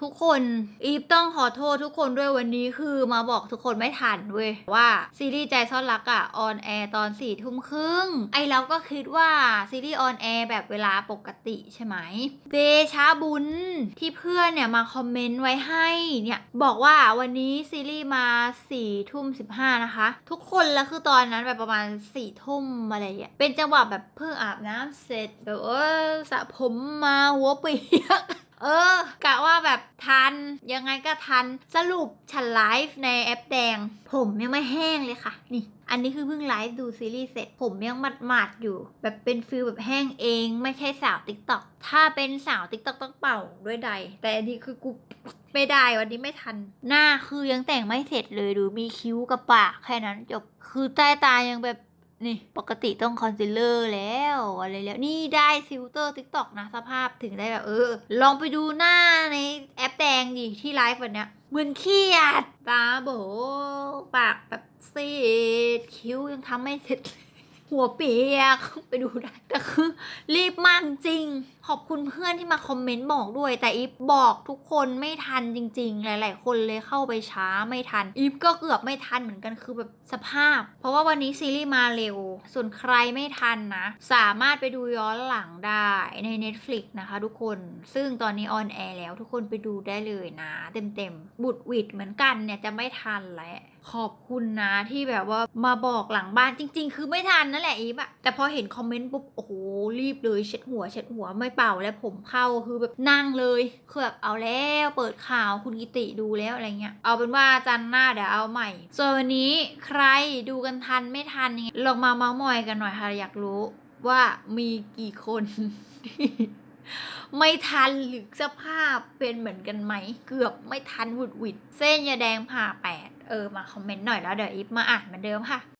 ทุกคนอีฟต้องขอโทษทุกคนด้วยวันนี้คือมาบอกทุกคนไม่ทันเว้ยว่า ซีรีส์ใจซ่อนรักอะออนแอร์ตอนสี่ทุ่มครึ่งไอเราก็คิดว่าซีรีส์ออนแอร์แบบเวลาปกติใช่ไหมเดชาบุญที่เพื่อนเนี่ยมาคอมเมนต์ไว้ให้เนี่ยบอกว่าวันนี้ซีรีส์มาสี่ทุ่มสิบห้านะคะ ทุกคนแล้วคือตอนนั้นแบบประมาณสี่ทุ่มอะไรอย่างเงี้ยเป็นจังหวะแบบเพิ่งอาบน้ำเสร็จแบบเออสระผมมาหัวเปียก เออกะว่าแบบทัน ยังไงก็ทันสรุปฉันไลฟ์ในแอปแดง ผมยังไม่แห้งเลยค่ะ นี่ อันนี้คือเพิ่งไลฟ์ดูซีรีส์เสร็จ ผมยังหมาดๆอยู่ แบบเป็นฟิลแบบแห้งเอง ไม่ใช่สาวติ๊กต็อกถ้าเป็นสาวติ๊กต็อกต้องเป่าด้วยใด แต่อันนี้คือกูไม่ได้วันนี้ไม่ทัน หน้าคือยังแต่งไม่เสร็จเลยดูมีคิ้วกับปากแค่นั้นจบคือใต้ตายังแบบ นี่ปกติต้องคอนซีลเลอร์แล้วอะไรแล้วนี่ได้ซิลเตอร์ทิกตอกนะสภาพถึงได้แบบเออ ลองไปดูหน้าในแอปแดงดิที่ไลฟ์วันเนี้ยเหมือนเครียดตาโบปากแบบซีดคิ้วยังทำไม่เสร็จหัวเปียกไปดูได้แต่คือรีบมากจริง ขอบคุณเพื่อนที่มาคอมเมนต์บอกด้วย แต่อีฟบอกทุกคนไม่ทันจริง ๆ หลาย ๆ คนเลยเข้าไปช้าไม่ทัน อีฟก็เกือบไม่ทันเหมือนกันคือแบบสภาพ เพราะว่าวันนี้ซีรีส์มาเร็ว ส่วนใครไม่ทันนะ สามารถไปดูย้อนหลังได้ใน Netflix นะคะทุกคน ซึ่งตอนนี้ออนแอร์แล้วทุกคนไปดูได้เลยนะ เต็มๆ บุดหวิดเหมือนกันเนี่ยจะไม่ทันแหล้วขอบคุณนะที่แบบว่ามาบอกหลังบ้านจริง ๆ คือไม่ทันนั่นแหละอีฟอะแต่พอเห็นคอมเมนต์ปุ๊บโอ้โหรีบเลยเช็ดหัวเช็ดหัวไม่เป่าแล้วผมเข้าคือแบบนั่งเลยคือแบบเอาแล้วเปิดข่าวคุณกิติดูแล้วอะไรเงี้ยเอาเป็นว่าจันหน้าเดี๋ยวเอาใหม่ ส่วนวันนี้ใครดูกันทันไม่ทันยังไงลองมาเมาส์มอยกันหน่อยค่ะอยากรู้ว่ามีกี่คนที่ไม่ทันหรือสภาพเป็นเหมือนกันไหม เกือบไม่ทันวุดวิด เส้นยาแดงผ่าแปดเออมาคอมเมนต์หน่อยแล้วเดี๋ยวอีฟมาอ่านเหมือนเดิมค่ะ